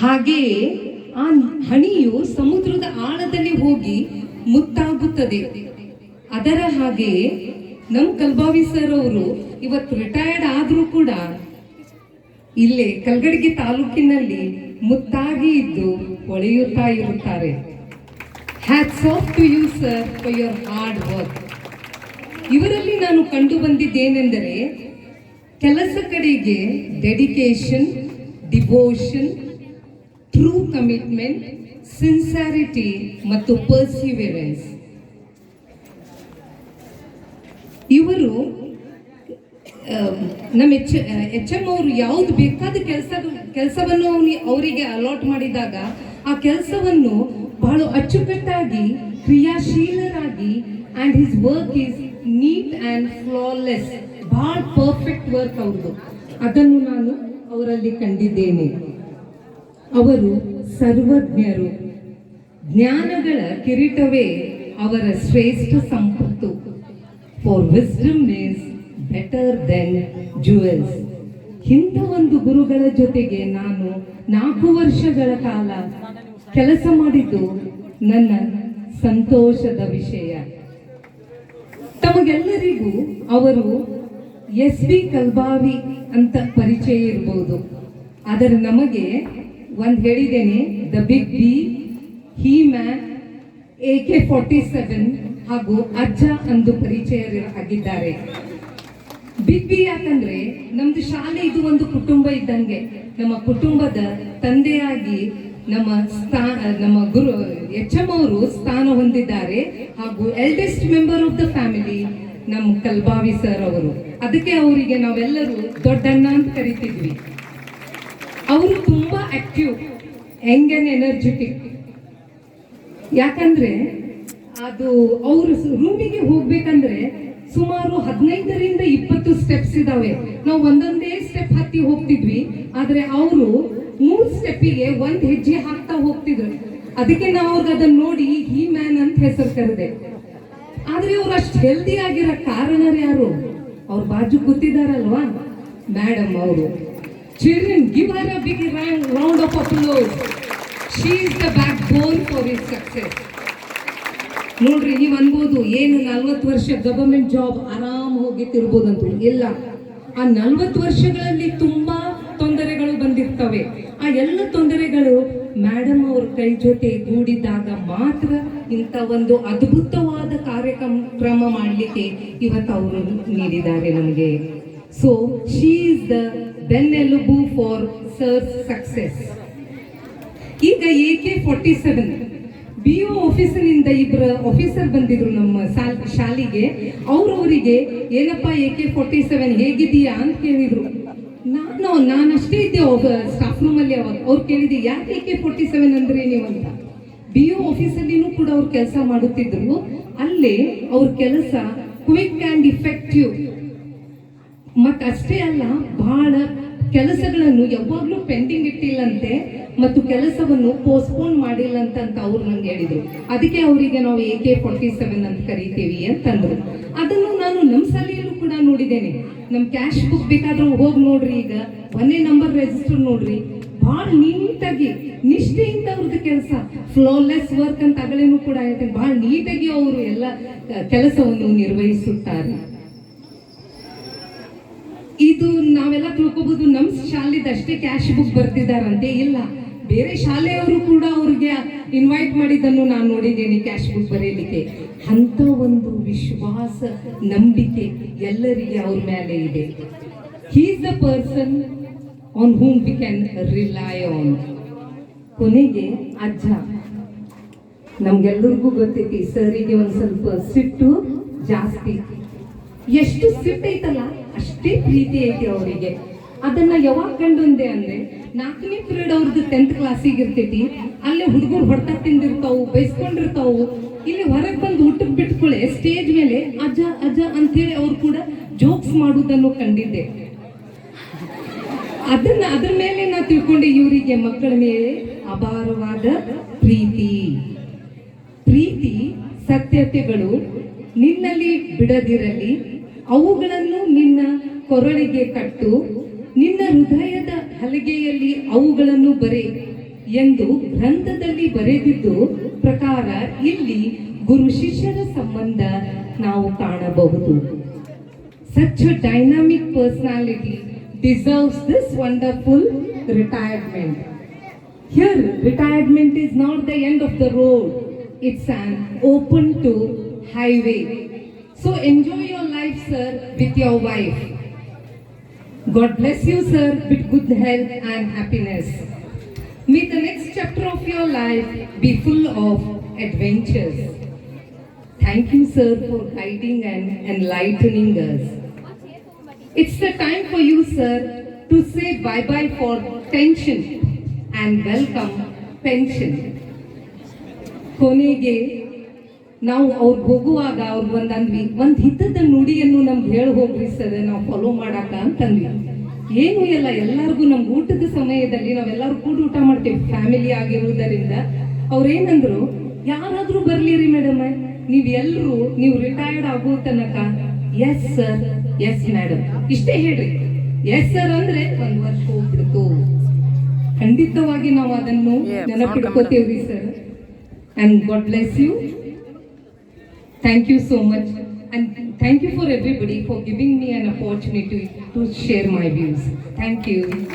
ಹಾಗೆಯೇ ಆ ಹಣಿಯು ಸಮುದ್ರದ ಆಳದಲ್ಲಿ ಹೋಗಿ ಮುತ್ತಾಗುತ್ತದೆ. ಅದರ ಹಾಗೆಯೇ ನಮ್ ಕಲ್ಬಾವಿ ಸರ್ ಅವರು ಇವತ್ತು ರಿಟೈರ್ಡ್ ಆದ್ರೂ ಕೂಡ ಇಲ್ಲೇ ಕಲ್ಗಡಿಗೆ ತಾಲೂಕಿನಲ್ಲಿ ಮುತ್ತಾಗಿ ಇದ್ದು ಹೊಳೆಯುತ್ತಾ ಇರುತ್ತಾರೆ. Hats off to you sir for your hard work ಇವರಲ್ಲಿ ನಾನು ಕಂಡು ಬಂದಿದ್ದೇನೆಂದರೆ ಕೆಲಸ ಕಡೆಗೆ dedication devotion true commitment sincerity ಮತ್ತು ಪರ್ಸಿವಿರೆನ್ಸ್ ಇವರು ನಮ್ಮ ಎಚ್ ಎಚ್ ಎಂ ಅವರು ಯಾವ್ದು ಬೇಕಾದ ಕೆಲಸ, ಕೆಲಸವನ್ನು ಅವನಿ, ಅವರಿಗೆ ಅಲಾಟ್ ಮಾಡಿದಾಗ, ಆ ಕೆಲಸವನ್ನು ಬಹಳ ಅಚ್ಚುಕಟ್ಟಾಗಿ, ಕ್ರಿಯಾಶೀಲರಾಗಿ and his work is neat and flawless ಭಾಳ ಪರ್ಫೆಕ್ಟ್ ವರ್ಕ್ ಅವ್ರದ್ದು ಅದನ್ನು ನಾನು ಅವರಲ್ಲಿ ಕಂಡಿದ್ದೇನೆ. ಅವರು ಸರ್ವಜ್ಞರು. ಜ್ಞಾನಗಳ ಕಿರೀಟವೇ ಅವರ ಶ್ರೇಷ್ಠ ಸಂಪತ್ತು. For wisdom is better than jewels ಇಂಥ ಒಂದು ಗುರುಗಳ ಜೊತೆಗೆ ನಾನು ನಾಲ್ಕು ವರ್ಷಗಳ ಕಾಲ ಕೆಲಸ ಮಾಡಿದ್ದು ನನ್ನ ಸಂತೋಷದ ವಿಷಯ. ತಮಗೆಲ್ಲರಿಗೂ ಅವರು ಎಸ್ ಬಿ ಕಲ್ಬಾವಿ ಅಂತ ಪರಿಚಯ ಇರ್ಬೋದು. ಆದರೆ ನಮಗೆ ಒಂದು ಹೇಳಿದ್ದೇನೆ, the big B, he man, A K forty seven ಹಾಗೂ ಅಜ್ಜ ಅಂದು ಪರಿಚಯ ಆಗಿದ್ದಾರೆ. ಬಿಗ್ ಬಿ ಯಾಕಂದ್ರೆ ನಮ್ದು ಶಾಲೆ ಇದು ಒಂದು ಕುಟುಂಬ ಇದ್ದಂಗೆ. ನಮ್ಮ ಕುಟುಂಬದ ತಂದೆಯಾಗಿ ನಮ್ಮ ಸ್ಥಾನ ನಮ್ಮ ಗುರು ಎಚ್ ಎಂ ಅವರು ಸ್ಥಾನ ಹೊಂದಿದ್ದಾರೆ ಹಾಗೂ eldest member of the family ನಮ್ಮ ಕಲ್ಬಾವಿ ಸರ್ ಅವರು. ಅದಕ್ಕೆ ಅವರಿಗೆ ನಾವೆಲ್ಲರೂ ದೊಡ್ಡಣ್ಣ ಅಂತ ಕರಿತಿದ್ವಿ. ಅವರು ತುಂಬಾ ಆಕ್ಟಿವ್ ಯಂಗ್ ಎನರ್ಜೆಟಿಕ್ ಯಾಕಂದ್ರೆ ಅದು ಅವರು ರೂಮಿಗೆ ಹೋಗ್ಬೇಕಂದ್ರೆ ಸುಮಾರು ಹದಿನೈದರಿಂದ ಇಪ್ಪತ್ತು ಸ್ಟೆಪ್ಸ್ ಇದಾವೆ. ನಾವು ಒಂದೊಂದೇ ಸ್ಟೆಪ್ ಹತ್ತಿ ಹೋಗ್ತಿದ್ವಿ, ಆದರೆ ಅವರು ಮೂರು ಸ್ಟೆಪ್ಪಿಗೆ ಒಂದು ಹೆಜ್ಜೆ ಹಾಕ್ತಾ ಹೋಗ್ತಿದ್ರು. ಅದಕ್ಕೆ ನಾವು ಅವ್ರಿಗೆ ಅದನ್ನ ನೋಡಿ ಹೀ ಮ್ಯಾನ್ ಅಂತ ಹೆಸರು ಕರೆದೆ. ಆದರೆ ಅವ್ರು ಅಷ್ಟು ಹೆಲ್ದಿ ಆಗಿರೋ ಕಾರಣರು ಯಾರು? ಅವ್ರ ಬಾಜು ಕೂತಿದಾರಲ್ವಾ? ಮೇಡಮ್ ಅವರು. Children give her a big round of applause she is the backbone for is success. ನೋಡ್ರಿ, ನೀವು ಅನ್ಬೋದು ಏನು ನಲ್ವತ್ತು ವರ್ಷ ಗವರ್ಮೆಂಟ್ ಜಾಬ್ ಆರಾಮ ಹೋಗಿ ತಿರ್ಬೋದಂತ ಇಲ್ಲ. ಆ ನಲ್ವತ್ತು ವರ್ಷಗಳಲ್ಲಿ ತುಂಬಾ ತೊಂದರೆಗಳು ಬಂದಿರ್ತವೆ. ಆ ಎಲ್ಲ ತೊಂದರೆಗಳು ಮೇಡಮ್ ಅವ್ರ ಕೈ ಜೊತೆ ಗೂಡಿದಾಗ ಮಾತ್ರ ಇಂಥ ಒಂದು ಅದ್ಭುತವಾದ ಕಾರ್ಯಕ್ರಮ ಮಾಡಲಿಕ್ಕೆ ಇವತ್ತು ಅವರು ನೀಡಿದ್ದಾರೆ ನಮಗೆ. ಸೊ ಶೀ ಇಸ್ ದ ಬೆನ್ನೆಲುಬು ಫಾರ್ ಸರ್ ಸಕ್ಸೆಸ್ ಈಗ A K forty seven B O ಆಫೀಸರ್ನಿಂದ ಇಬ್ಬರ ಆಫೀಸರ್ ಬಂದಿದ್ರು ನಮ್ಮ ಸಾಲ್ ಶಾಲೆಗೆ. ಅವ್ರವರಿಗೆ, ಏನಪ್ಪ ಎ ಕೆ ಫೋರ್ಟಿ ಸೆವೆನ್ ಹೇಗಿದೆಯಾ ಅಂತ ಕೇಳಿದ್ರು. ನಾನು, ನಾನಷ್ಟೇ ಇದ್ದೆ ಸ್ಟಾಫ್ ರೂಮಲ್ಲಿ ಅವಾಗ. ಅವ್ರು ಕೇಳಿದ್ದೆ ಯಾಕೆ ಎ ಕೆ ಫೋರ್ಟಿ ಸೆವೆನ್ ಅಂದ್ರೆ ನೀವು ಅಂತ. ಬಿ ಒ ಆಫೀಸಲ್ಲಿನೂ ಕೂಡ ಅವ್ರು ಕೆಲಸ ಮಾಡುತ್ತಿದ್ರು. ಅಲ್ಲಿ ಅವ್ರ ಕೆಲಸ ಕ್ವಿಕ್ ಆ್ಯಂಡ್ ಇಫೆಕ್ಟಿವ್ ಮತ್ತು ಅಷ್ಟೇ ಅಲ್ಲ, ಬಹಳ ಕೆಲಸಗಳನ್ನು ಯಾವಾಗಲೂ ಪೆಂಡಿಂಗ್ ಇಟ್ಟಿಲ್ಲಂತೆ ಮತ್ತು ಕೆಲಸವನ್ನು ಪೋಸ್ಟ್ಪೋನ್ ಮಾಡಿಲ್ಲ ಅಂತ ಅವ್ರು ನಂಗೆ ಹೇಳಿದ್ರು. ಅದಕ್ಕೆ ಅವರಿಗೆ ನಾವು ಎ ಕೆ ಫೋರ್ಟಿ ಸೆವೆನ್ ಅಂತ ಕರಿತೀವಿ ಅಂತಂದ್ರು. ಅದನ್ನು ನಾನು ನಮ್ಮ ಶಾಲೆಯಲ್ಲೂ ಕೂಡ ನೋಡಿದ್ದೇನೆ. ನಮ್ಮ ಕ್ಯಾಶ್ ಬುಕ್ ಬೇಕಾದ್ರೂ ಹೋಗಿ ನೋಡ್ರಿ ಈಗ. ಒಂದೇ ನಂಬರ್ ರಿಜಿಸ್ಟರ್ ನೋಡ್ರಿ. ಭಾಳ ನೀಟಾಗಿ, ನಿಷ್ಠೆಯಿಂದ ಅವ್ರದ್ದು ಕೆಲಸ. ಫ್ಲೋಲೆಸ್ ವರ್ಕ್ ಅಂತ ಅಗಳೇನು ಕೂಡ ಹೇಳ್ತೇನೆ ಭಾಳ ನೀಟಾಗಿ ಅವರು ಎಲ್ಲ ಕೆಲಸವನ್ನು ನಿರ್ವಹಿಸುತ್ತಾರೆ. ಇದು ನಾವೆಲ್ಲ ತಿಳ್ಕೊಬಹುದು ನಮ್ಮ ಶಾಲೆದಷ್ಟೇ ಕ್ಯಾಶ್ ಬುಕ್ ಬರ್ತಿದಾರಂತೆ ಇಲ್ಲ, ಬೇರೆ ಶಾಲೆಯವರು ಕೂಡ ಅವ್ರಿಗೆ ಇನ್ವೈಟ್ ಮಾಡಿದ್ದನ್ನು ನಾನು ನೋಡಿದ್ದೀನಿ ಕ್ಯಾಶ್ ಬುಕ್ ಬರೀಲಿಕ್ಕೆ ಅಂತ ಒಂದು ವಿಶ್ವಾಸ, ನಂಬಿಕೆ ಎಲ್ಲರಿಗೆ ಅವ್ರ ಮೇಲೆ ಇದೆ. He's the person on whom we can rely on ಕೊನೆಗೆ ಅಜ್ಜ. ನಮ್ಗೆಲ್ಲರಿಗೂ ಗೊತ್ತೈತಿ ಸರಿಗೆ ಒಂದು ಸ್ವಲ್ಪ ಸಿಟ್ಟು ಜಾಸ್ತಿ. ಎಷ್ಟು ಸಿಟ್ಟು ಐತಲ್ಲ ಅಷ್ಟೇ ಪ್ರೀತಿ ಐತಿ ಅವರಿಗೆ. ಅದನ್ನ ಯಾವಾಗ ಕಂಡುಂದೆ ಅಂದ್ರೆ, ನಾಲ್ಕನೇ ಪೀರಿಯಡ್ ಅವ್ರದ್ದು ಟೆಂತ್ ಕ್ಲಾಸಿಗೆ ಇರ್ತೈತಿ, ಅಲ್ಲೇ ಹುಡುಗರು ಹೊಡೆತ ತಿಂದಿರ್ತಾವು, ಬೈಸ್ಕೊಂಡಿರ್ತಾವು, ಇಲ್ಲಿ ಹೊರಗೆ ಬಂದು ಊಟಕ್ಕೆ ಬಿಟ್ಕೊಳ್ಳೆ ಸ್ಟೇಜ್ ಮೇಲೆ ಅಜ್ಜ ಅಜ್ಜ ಅಂತೇಳಿ ಅವ್ರು ಕೂಡ ಜೋಕ್ಸ್ ಮಾಡುವುದನ್ನು ಕಂಡಿದ್ದೆ. ಅದನ್ನ ಅದ್ರ ಮೇಲೆ ನಾ ತಿಳ್ಕೊಂಡೆ, ಇವರಿಗೆ ಮಕ್ಕಳ ಮೇಲೆ ಅಪಾರವಾದ ಪ್ರೀತಿ. ಪ್ರೀತಿ ಸತ್ಯತೆಗಳು ನಿನ್ನಲ್ಲಿ ಬಿಡದಿರಲಿ, ಅವುಗಳನ್ನು ನಿನ್ನ ಕೊರಳಿಗೆ ಕಟ್ಟು, ನಿನ್ನ ಹೃದಯದ ಹಲಗೆಯಲ್ಲಿ ಅವುಗಳನ್ನು ಬರೆ ಎಂದು ಗ್ರಂಥದಲ್ಲಿ ಬರೆದಿದ್ದು ಪ್ರಕಾರ ಇಲ್ಲಿ ಗುರು ಶಿಷ್ಯರ ಸಂಬಂಧ ನಾವು ಕಾಣಬಹುದು. Such dynamic personality deserves this wonderful retirement here retirement is not the end of the road it's an open to highway so enjoy enjoy life sir with your wife. God bless you, sir, with good health and happiness. May the next chapter of your life be full of adventures. Thank you, sir, for guiding and enlightening us. It's the time for you, sir, to say bye bye for tension and welcome pension. ಕೊನೆಗೆ ನಾವು ಅವ್ರಿಗೆ ಹೋಗುವಾಗ ಅವ್ರು ಒಂದಂದ್ವಿ ಒಂದು ಹಿತದ ನುಡಿಯನ್ನು ನಮ್ಗೆ ಹೇಳಿ ಹೋಗ್ರಿ ಸರ್ ನಾವು ಫಾಲೋ ಮಾಡಾಕ ಅಂತಂದ್ವಿ. ಏನು ಇಲ್ಲ ಎಲ್ಲರಿಗೂ ನಮ್ಗೆ ಊಟದ ಸಮಯದಲ್ಲಿ ನಾವೆಲ್ಲರೂ ಕೂಡ ಊಟ ಮಾಡ್ತೀವಿ ಫ್ಯಾಮಿಲಿ ಆಗಿರುವುದರಿಂದ. ಅವ್ರೇನಂದ್ರು ಯಾರಾದ್ರೂ ಬರ್ಲಿರಿ ಮೇಡಮ್ ನೀವು ಎಲ್ಲರೂ ನೀವು ರಿಟೈರ್ಡ್ ಆಗೋ ತನಕ. ಎಸ್ ಸರ್ ಎಸ್ ಮೇಡಮ್ ಇಷ್ಟೇ ಹೇಳ್ರಿ. ಎಸ್ ಸರ್ ಅಂದ್ರೆ ಒಂದು ವರ್ಷ ಹೋಗ್ಬಿಡ್ತು. ಖಂಡಿತವಾಗಿ ನಾವು ಅದನ್ನು ನೆನಪಿಟ್ಕೋತೀವಿ sir and God bless you. Thank you so much. And thank you for everybody for giving me an opportunity to share my views. Thank you.